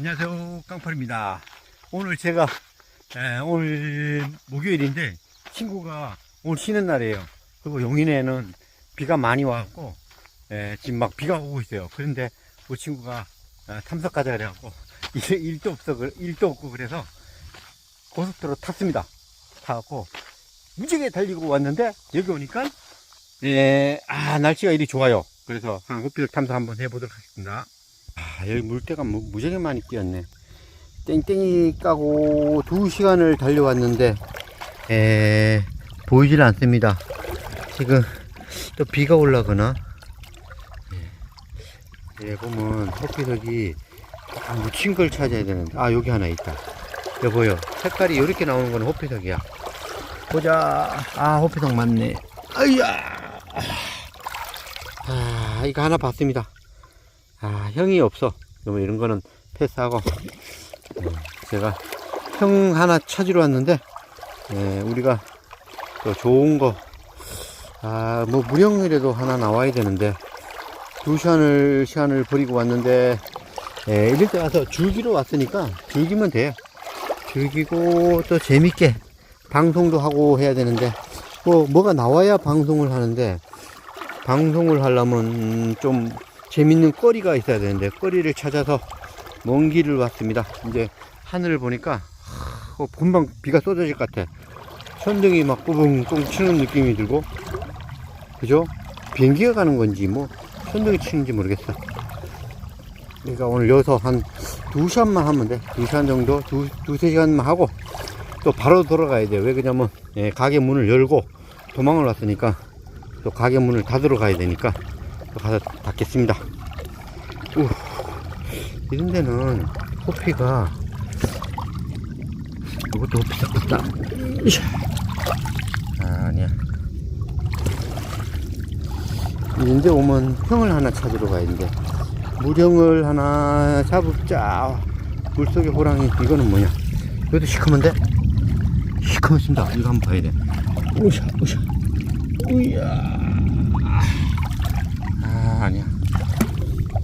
안녕하세요 깡팔입니다. 오늘 제가 에, 오늘 목요일인데 친구가 오늘 쉬는 날이에요. 그리고 용인에는 비가 많이 와갖고 에, 지금 막 비가 오고 있어요. 그런데 우리 친구가 어, 참석 가자 그래갖고 일, 일도 없어 그- 일도 없고 그래서 고속도로 탔습니다. 타갖고 무지개 달리고 왔는데 여기 오니까 예, 아 날씨가 이리 좋아요. 그래서 한 호피를 탐사 한번 해보도록 하겠습니다 아, 여기 물때가 무, 무지하게 많이 뛰었네. 땡땡이 까고 두 시간을 달려왔는데, 에, 보이질 않습니다. 지금 또 비가 올라거나, 예, 예, 보면 호피석이 딱 묻힌 걸 찾아야 되는데, 아, 여기 하나 있다. 여보요. 색깔이 이렇게 나오는 건 호피석이야. 보자. 아, 호피석 맞네. 아이야. 아, 이거 하나 봤습니다. 아, 형이 없어. 그러면 이런 거는 패스하고, 음, 제가 형 하나 찾으러 왔는데, 예, 우리가 또 좋은 거, 아, 뭐 무령이라도 하나 나와야 되는데, 두 시간을, 시간을 버리고 왔는데, 예, 이럴 때 와서 즐기러 왔으니까 즐기면 돼요. 즐기고 또 재밌게 방송도 하고 해야 되는데, 뭐, 뭐가 나와야 방송을 하는데, 방송을 하려면 좀 재밌는 거리가 있어야 되는데 거리를 찾아서 먼 길을 왔습니다. 이제 하늘을 보니까 하, 어, 금방 비가 쏟아질 것 같아. 천둥이 막 뿡뿡 치는 느낌이 들고 그죠? 비행기가 가는 건지 뭐 천둥이 치는지 모르겠어. 그러니까 오늘 여기서 한 두 시간만 하면 돼. 두 시간 정도, 두, 두세 시간만 하고 또 바로 돌아가야 돼. 왜 그러냐면 예, 가게 문을 열고 도망을 왔으니까 또 가게 문을 닫으러 가야 되니까 또 가서 닫겠습니다. 우, 이런 데는 호피가 이것도 호피 잡혔다. 이샤. 아, 아니야. 데 오면 형을 하나 찾으러 가야 되는데 무령을 하나 잡자 물속에 호랑이 이거는 뭐냐 이것도 시커먼데 시커멓습니다 이거 한번 봐야 돼 우샤 우샤 우야 아 아니야.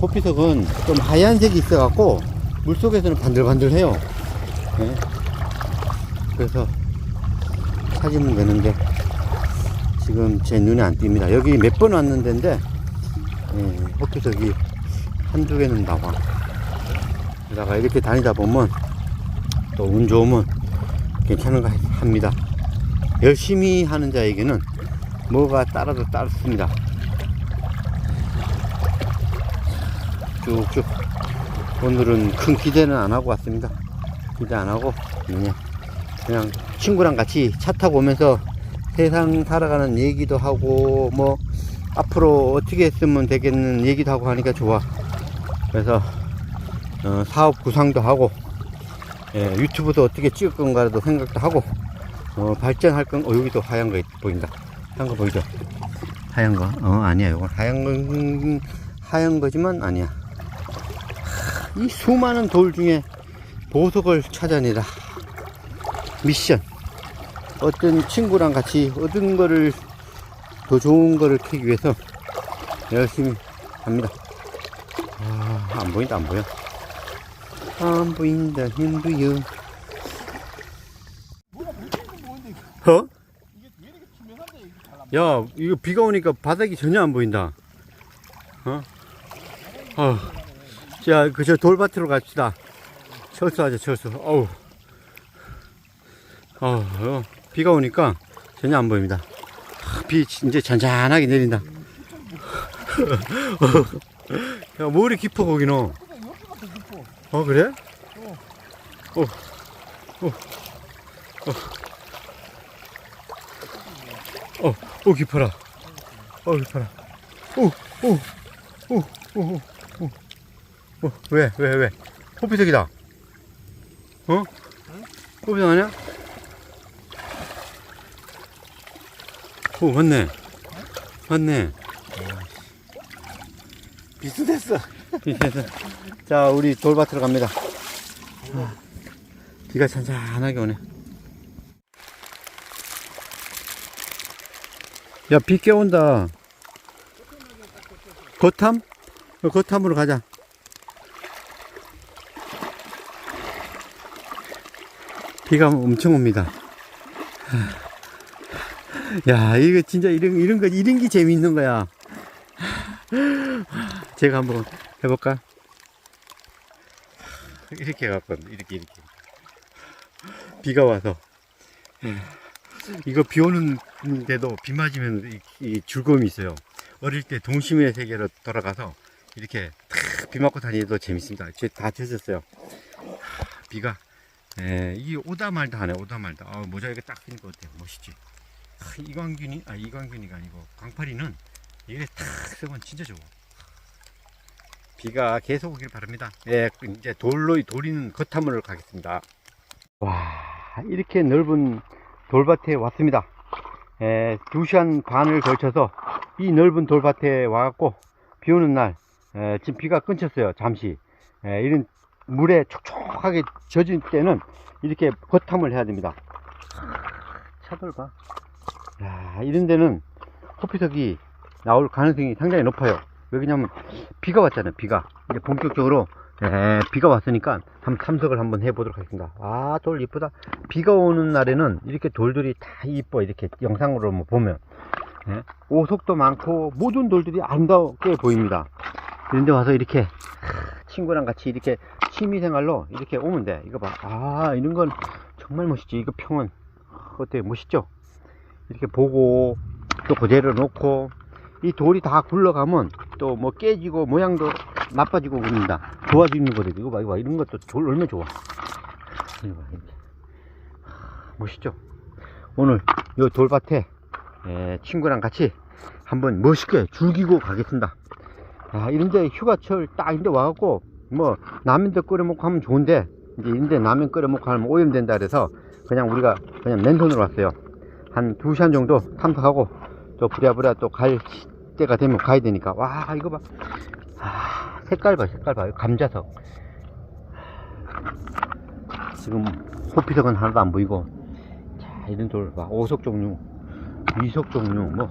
호피석은 좀 하얀색이 있어갖고 물속에서는 반들반들해요. 네. 그래서 찾으면 되는데 지금 제 눈에 안 띕니다. 여기 몇 번 왔는 데인데 예, 호피석이 한두 개는 나와. 게다가 이렇게 다니다 보면 또 운 좋으면 괜찮은 거 합니다. 열심히 하는 자에게는 뭐가 따라도 따르습니다. 쭉쭉. 오늘은 큰 기대는 안 하고 왔습니다. 기대 안 하고, 그냥, 그냥 친구랑 같이 차 타고 오면서 세상 살아가는 얘기도 하고, 뭐, 앞으로 어떻게 했으면 되겠는 얘기도 하고 하니까 좋아. 그래서, 어, 사업 구상도 하고, 예, 유튜브도 어떻게 찍을 건가라도 생각도 하고, 어, 발전할 건, 어, 여기도 하얀 거 보인다. 하얀 거 보이죠? 하얀 거. 어, 아니야. 이건 하얀 거, 하얀 거지만 아니야. 하, 이 수많은 돌 중에 보석을 찾아내라. 미션. 어떤 친구랑 같이 얻은 거를 더 좋은 거를 캐기 위해서 열심히 합니다. 아, 안 보인다, 안 보여. 안 보인다, 힘들요. 어? 야, 이거 비가 오니까 바닥이 전혀 안 보인다. 어? 어. 자, 그 저 돌밭으로 갑시다. 철수하자, 철수. 어우. 어, 어, 비가 오니까 전혀 안 보입니다. 아, 비 이제 잔잔하게 내린다. 야, 머리 깊어, 거기는. 어, 그래? 어, 어, 어, 오, 깊어라. 어, 깊어라. 오, 오, 오, 오, 오, 오. 어, 왜, 왜, 왜? 호피석이다. 어? 호피석 아니야? 오, 맞네. 맞네. 비슷했어. 비슷해서. 자, 우리 돌밭으로 갑니다. 아, 비가 잔잔하게 오네. 야, 비 깨온다. 거탐? 어, 거탐으로 가자. 비가 엄청 옵니다. 야, 이거 진짜 이런, 이런 거, 이런 게 재밌는 거야. 제가 한번 해볼까? 이렇게 해갖고, 이렇게, 이렇게. 비가 와서. 이거 비 오는데도 비 맞으면 이, 이 즐거움이 있어요. 어릴 때 동심의 세계로 돌아가서 이렇게 탁 비 맞고 다니도 재밌습니다. 제다 젖었어요. 비가 예, 이게 오다 말다 하네 오다 말다. 아, 모자이크 딱 쓰니까 어때? 멋있지? 아, 이광균이 아 이광균이가 아니고 광팔이는 이게 탁 쓰면 진짜 좋아. 비가 계속 오길 바랍니다. 예, 이제 돌로 돌리는 겉함으로 가겠습니다. 와, 이렇게 넓은 돌밭에 왔습니다. 에, 2시간 반을 걸쳐서 이 넓은 돌밭에 와갖고 비 오는 날, 에, 지금 비가 끊쳤어요. 잠시. 에, 이런 물에 촉촉하게 젖은 때는 이렇게 겉함을 해야 됩니다. 차돌 봐. 야, 이런 데는 호피석이 나올 가능성이 상당히 높아요. 왜냐면 비가 왔잖아요. 비가. 이제 본격적으로 에, 비가 왔으니까 한번 탐색을 한번 해보도록 하겠습니다. 아, 돌 이쁘다. 비가 오는 날에는 이렇게 돌들이 다 이뻐. 이렇게 영상으로 뭐 보면. 예, 오속도 많고 모든 돌들이 아름답게 보입니다. 그런데 와서 이렇게 하, 친구랑 같이 이렇게 취미생활로 이렇게 오면 돼. 이거 봐. 아, 이런 건 정말 멋있지. 이거 평은 어때? 멋있죠? 이렇게 보고 또 그대로 놓고 이 돌이 다 굴러가면 또 뭐 깨지고 모양도 나빠지고 그럽니다. 좋아지는 거래. 이거 봐, 이거 봐. 이런 것도 돌 얼마나 좋아. 이거 봐, 이렇게. 하, 멋있죠? 오늘 요 돌밭에 에, 친구랑 같이 한번 멋있게 즐기고 가겠습니다. 아, 이런데 휴가철 딱 이런데 와갖고 뭐 라면도 끓여 먹고 하면 좋은데 이제 이런데 라면 끓여 먹고 하면 오염된다 그래서 그냥 우리가 그냥 맨손으로 왔어요. 한 2시간 정도 탐색하고 또 부랴부랴 또 갈 때가 되면 가야 되니까. 와 이거 봐. 아, 색깔 봐 색깔 봐. 감자석. 지금 호피석은 하나도 안 보이고. 자 이런 돌봐. 오석 종류 미석 종류 뭐. 어,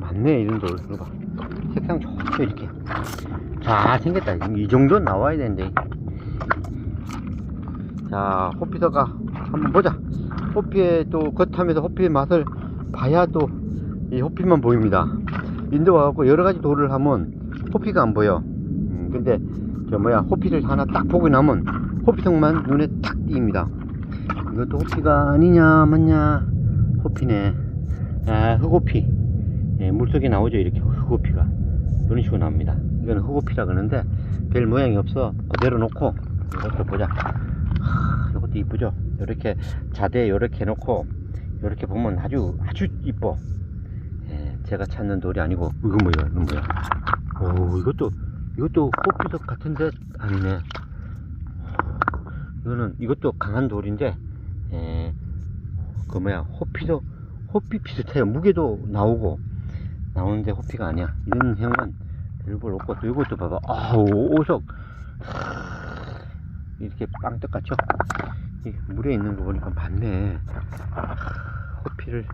많네 이런 돌. 이거 봐 색상 좋죠 이렇게 자 생겼다 이 정도는 나와야 되는데 자 호피석아 한번 보자 호피의 또 겉함에서 호피의 맛을 봐야 또 이 호피만 보입니다. 인도 와갖고 여러 가지 돌을 하면 호피가 안 보여. 음, 근데 저 뭐야 호피를 하나 딱 보고 나면 호피석만 눈에 탁 띄입니다. 이것도 호피가 아니냐 맞냐 호피네. 아 흑호피. 예, 물속에 나오죠 이렇게 흑호피가 이런 식으로 나옵니다. 이건 흑호피라 그러는데 별 모양이 없어 그대로 놓고 이것도 보자. 하, 이것도 이쁘죠. 이렇게 자대 이렇게 해놓고 이렇게 보면 아주 아주 이뻐. 예, 제가 찾는 돌이 아니고 이건 뭐야? 이건 뭐야? 오 이것도 이것도 꽃비석 같은데 아니네. 이거는 이것도 강한 돌인데 예, 그 뭐야 호피도 호피 비슷해요. 무게도 나오고 나오는데 호피가 아니야. 이런 형은 별볼 없고 또 이것도 봐봐. 아우 오석 이렇게 빵떡 같죠? 이 물에 있는 거 보니까 많네. 호피를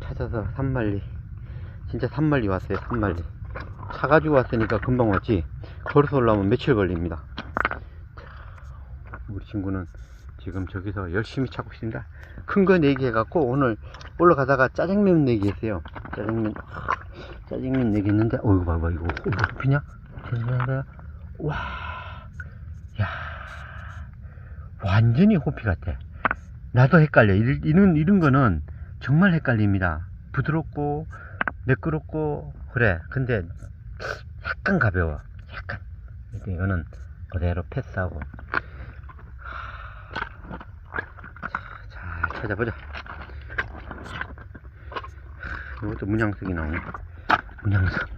찾아서 산만리. 진짜 산만리 왔어요, 산만리. 차 가지고 왔으니까 금방 왔지. 걸어서 올라오면 며칠 걸립니다. 우리 친구는 지금 저기서 열심히 찾고 있습니다. 큰 거 내기 해갖고 오늘 올라가다가 짜장면 내기 했어요. 짜장면, 짜장면 내기 했는데, 어이구, 봐봐, 이거 호피냐? 와, 야, 완전히 호피 같아. 나도 헷갈려. 이런, 이런, 거는 정말 헷갈립니다. 부드럽고, 매끄럽고, 그래. 근데, 약간 가벼워. 약간. 이거는 그대로 패스하고. 자, 찾아보자. 이것도 문양석이 나오네. 문양석.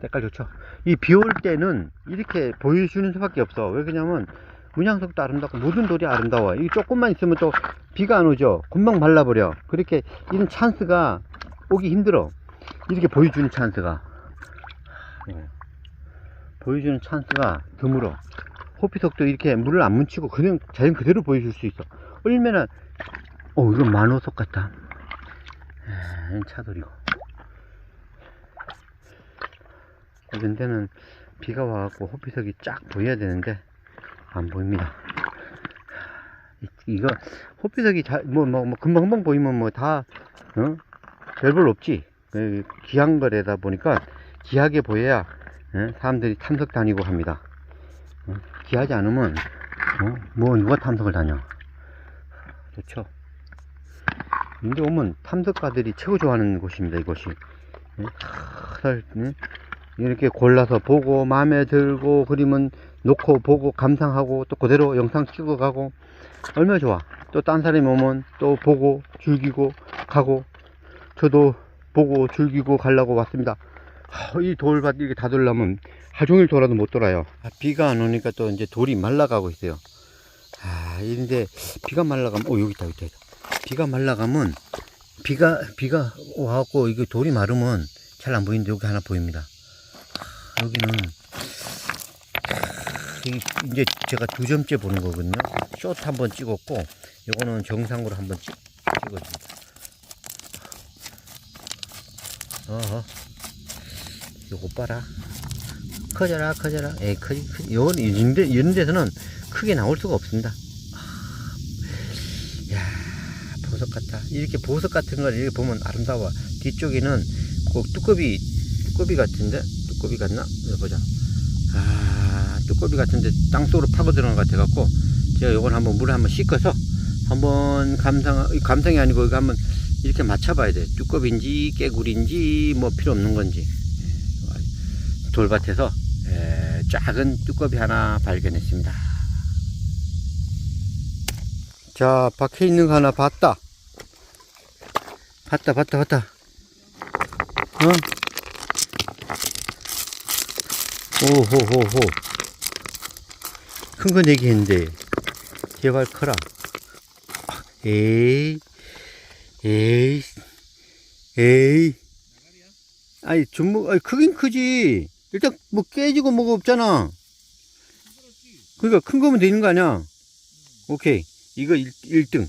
색깔 좋죠? 이 비 올 때는 이렇게 보여주는 수밖에 없어. 왜 그러냐면, 문양석도 아름답고 모든 돌이 아름다워. 이 조금만 있으면 또 비가 안 오죠. 금방 말라버려. 그렇게 이런 찬스가 오기 힘들어. 이렇게 보여주는 찬스가. 예. 보여주는 찬스가 드물어. 호피석도 이렇게 물을 안 묻히고 그냥 자연 그대로 보여줄 수 있어. 얼마나, 어, 이건 만호석 같다. 에, 차돌이고. 이런 데는 비가 와갖고 호피석이 쫙 보여야 되는데, 안 보입니다. 이거 호피석이 잘, 뭐, 뭐, 뭐 금방금방 보이면 뭐 다, 어? 별볼 없지. 그 귀한 거래다 보니까 귀하게 보여야 어? 사람들이 탐석 다니고 합니다. 어? 귀하지 않으면 어? 뭐 누가 탐석을 다녀? 좋죠. 인제 오면 탐석가들이 최고 좋아하는 곳입니다. 이곳이. 예? 잘, 예? 이렇게 골라서 보고 마음에 들고 그림은 놓고 보고 감상하고 또 그대로 영상 찍어가고 얼마나 좋아. 또 딴 사람이 오면 또 보고 즐기고 가고 저도 보고 즐기고 가려고 왔습니다. 하, 이 돌밭 이렇게 다 돌려면 하루 종일 돌아도 못 돌아요. 아, 비가 안 오니까 또 이제 돌이 말라가고 있어요. 아, 이런데 비가 말라가면, 어, 여기 있다, 여기 있다. 비가 말라가면, 비가, 비가 와갖고, 이거 돌이 마르면 잘 안 보이는데 여기 하나 보입니다. 아, 여기는, 아, 이- 이제 제가 두 점째 보는 거거든요. 숏 한번 찍었고, 요거는 정상으로 한번 찍, 찍었습니다. 어허. 요거 봐라. 커져라, 커져라. 에이, 커지, 이런 데, 이런 데서는 크게 나올 수가 없습니다. 아, 야 보석 같아. 이렇게 보석 같은 걸 이렇게 보면 아름다워. 뒤쪽에는 그 뚜꺼비, 뚜꺼비 같은데? 뚜꺼비 같나? 보자. 아, 뚜꺼비 같은데 땅속으로 파고 들어간 것 같아 갖고, 제가 요걸 한번 물에 한번 씻어서, 한번 감상, 감상이 아니고 이거 한번 이렇게 맞춰봐야 돼. 뚜꺼비인지, 깨구리인지, 뭐 필요 없는 건지. 예, 돌밭에서 에, 작은 뚜꺼비 하나 발견했습니다. 자, 밖에 있는 거 하나 봤다. 봤다, 봤다, 봤다. 어? 오호호호. 큰거 내기했는데, 제발 커라. 에이, 에이, 에이. 아니, 주먹, 아니, 크긴 크지. 일단, 뭐, 깨지고 뭐가 없잖아. 그니까, 큰 거면 되는 거 아니야? 오케이. 이거 1, 등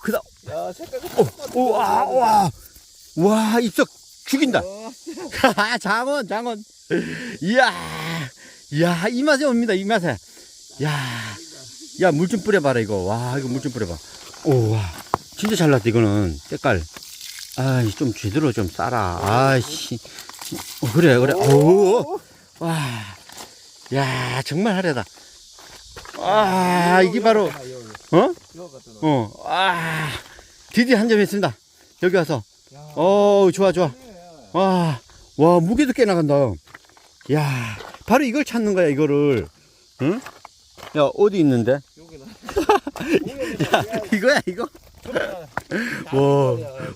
크다. 야, 색깔. 오, 오, 와, 와. 와, 입석 죽인다. 어, 장원, 장원. 이야, 이야, 이 맛에 옵니다, 이 맛에. 야, 야, 물 좀 뿌려봐라, 이거. 와, 이거 물 좀 뿌려봐. 오, 와. 진짜 잘 났다, 이거는. 색깔. 아이, 좀 제대로 좀 싸라. 아이씨. 어, 그래, 그래. 오, 와. 야, 정말 하려다. 아, 이게 바로, 어? 어, 아, 드디어 한 점 했습니다. 여기 와서. 어, 좋아, 좋아. 와, 와, 무게도 꽤 나간다. 야, 바로 이걸 찾는 거야, 이거를. 응? 야, 어디 있는데? 야, 이거야, 이거? 와,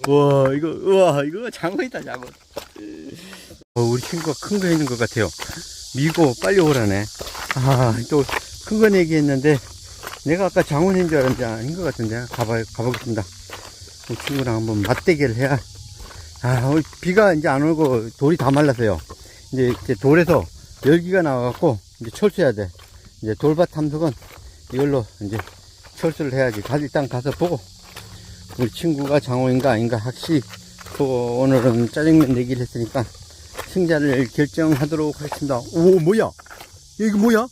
와, 이거, 우와, 이거 장어이다, 장어. 어, 우리 친구가 큰 거 있는 것 같아요. 미고 빨리 오라네. 아, 또 큰 거 얘기했는데, 내가 아까 장원인 줄 알았는데 아닌 것 같은데, 가봐, 가보겠습니다. 우리 친구랑 한번 맞대결을 해야. 아, 비가 이제 안 오고 돌이 다 말랐어요. 이제, 이제 돌에서 열기가 나와갖고, 이제 철수해야 돼. 이제 돌밭 탐석은 이걸로 이제 철수를 해야지. 가, 일단 가서 보고, 우리 친구가 장호인가 아닌가 확실히 보고 오늘은 짜장면 내기를 했으니까 승자를 결정하도록 하겠습니다. 오, 뭐야? 야, 이거 뭐야?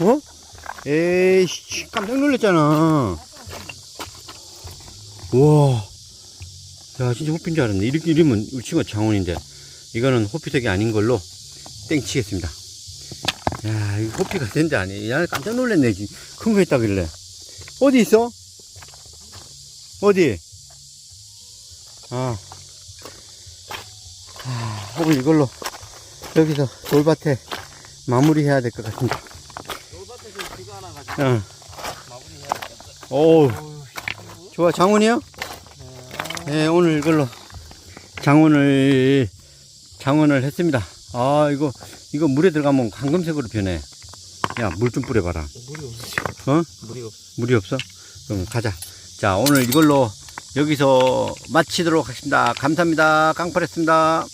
어? 에이씨, 깜짝 놀랐잖아. 우와. 야, 진짜 호피인 줄 알았네. 이렇게 우리 친구가 장원인데. 이거는 호피색이 아닌 걸로 땡 치겠습니다. 야, 이 호피가 된지 아니. 야, 깜짝 놀랐네. 큰거 있다길래. 어디 있어? 어디? 아. 아, 오늘 이걸로 여기서 돌밭에 마무리해야 될 것 같습니다. 되겠다. 오, 좋아. 장훈이요? 네, 오늘 이걸로 장원을, 장원을 했습니다. 아, 이거, 이거 물에 들어가면 황금색으로 변해. 야, 물 좀 뿌려봐라. 물이 없어. 어? 물이 없어. 물이 없어? 그럼 가자. 자, 오늘 이걸로 여기서 마치도록 하겠습니다. 감사합니다. 깡팔했습니다.